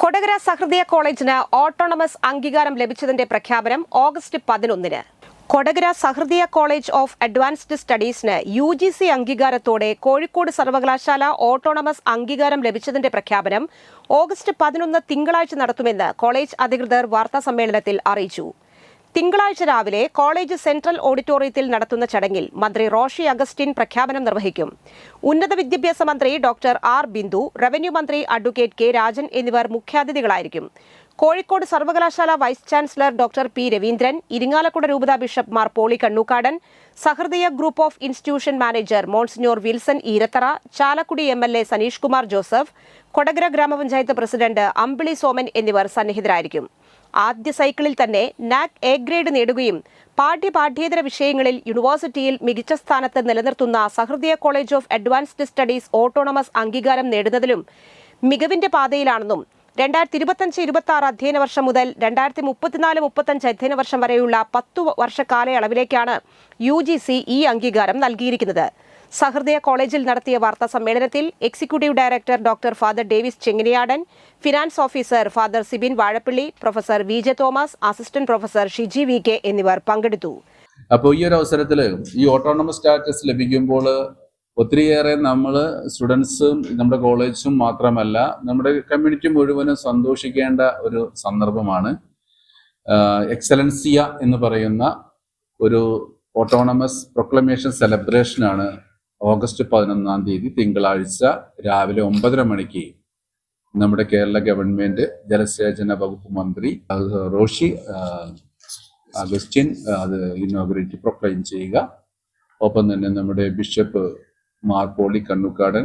കൊടകര സഹൃദയ കോളേജിന് ഓട്ടോണമസ് അംഗീകാരം ലഭിച്ചതിന്റെ പ്രഖ്യാപനം ഓഗസ്റ്റ് പതിനൊന്നിന്. Kodakara Sahrudaya college of advanced സ്റ്റഡീസിന് U G C അംഗീകാരത്തോടെ കോഴിക്കോട് സർവകലാശാല ഓട്ടോണമസ് അംഗീകാരം ലഭിച്ചതിന്റെ പ്രഖ്യാപനം ഓഗസ്റ്റ് പതിനൊന്ന് തിങ്കളാഴ്ച നടത്തുമെന്ന് കോളേജ് അധികൃതർ വാർത്താസമ്മേളനത്തിൽ അറിയിച്ചു. തിങ്കളാഴ്ച രാവിലെ കോളേജ് സെൻട്രൽ ഓഡിറ്റോറിയത്തിൽ നടത്തുന്ന ചടങ്ങിൽ മന്ത്രി റോഷി അഗസ്റ്റിൻ പ്രഖ്യാപനം നിർവഹിക്കും. ഉന്നത വിദ്യാഭ്യാസ മന്ത്രി ഡോക്ടർ ആർ ബിന്ദു റവന്യൂ മന്ത്രി അഡ്വക്കേറ്റ് കെ രാജൻ എന്നിവർ മുഖ്യാതിഥികളായിരിക്കും. കോഴിക്കോട് സർവകലാശാല vice chancellor doctor P Raveendran Irinjalakuda രൂപതാ bishop Mar Poly Kannookadan Sahrudaya group of institution manager monsignor Wilson Eerathara Chalakudy M L A Saneesh Kumar Joseph Kodakara ഗ്രാമപഞ്ചായത്ത് president അമ്പിളി സോമൻ എന്നിവർ സന്നിഹിതരായിരിക്കും. ആദ്യ സൈക്കിളിൽ തന്നെ നാക് എ ഗ്രേഡ് നേടുകയും പാഠ്യപാഠ്യേതര വിഷയങ്ങളിൽ യൂണിവേഴ്സിറ്റിയിൽ മികച്ച സ്ഥാനത്ത് നിലനിർത്തുന്ന Sahrudaya college of advanced studies autonomous അംഗീകാരം നേടുന്നതിലും മികവിന്റെ പാതയിലാണെന്നും രണ്ടായിരത്തി ഇരുപത്തഞ്ച് ഇരുപത്തി ആറ് അധ്യയന വർഷം മുതൽ രണ്ടായിരത്തി മുപ്പത്തിനാല് മുപ്പത്തഞ്ച് അധ്യയന വർഷം വരെയുള്ള പത്തു വർഷ കാലയളവിലേക്കാണ് യു ജി സി ഈ അംഗീകാരം നൽകിയിരിക്കുന്നത്. സഹൃദയ കോളേജിൽ നടത്തിയ വാർത്താ സമ്മേളനത്തിൽ executive director doctor father Davis Chenginiyadan finance officer father Sibin Vazhappilly professor V J Thomas assistant professor Shiji V K എന്നിവർ പങ്കെടുത്തു. അപ്പോൾ ഈ ഒരു അവസരത്തിൽ ഈ ഓട്ടോണമസ് സ്റ്റാറ്റസ് ലഭിക്കുമ്പോൾ ഒത്തിരിയേറെ നമ്മൾ സ്റ്റുഡൻസും നമ്മുടെ കോളേജും മാത്രമല്ല നമ്മുടെ കമ്മ്യൂണിറ്റി മുഴുവനും സന്തോഷിക്കേണ്ട ഒരു സന്ദർഭമാണ്. എക്സലൻസിയ എന്ന് പറയുന്ന ഒരു ഓട്ടോണമസ് പ്രൊക്ലമേഷൻ സെലിബ്രേഷനാണ് ഓഗസ്റ്റ് പതിനൊന്നാം തീയതി തിങ്കളാഴ്ച രാവിലെ ഒമ്പതര മണിക്ക് നമ്മുടെ കേരള ഗവൺമെന്റ് ജലസേചന വകുപ്പ് മന്ത്രി റോഷി അഗസ്റ്റിൻ അത് ഇന്നോഗ്രേറ്റ് പ്രൊക്ലൈം ചെയ്യുക. ഒപ്പം തന്നെ നമ്മുടെ bishop Mar Poly Kannukkadan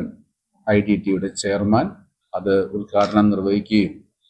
I T ടിയുടെ ചെയർമാൻ അത് ഉദ്ഘാടനം നിർവഹിക്കുകയും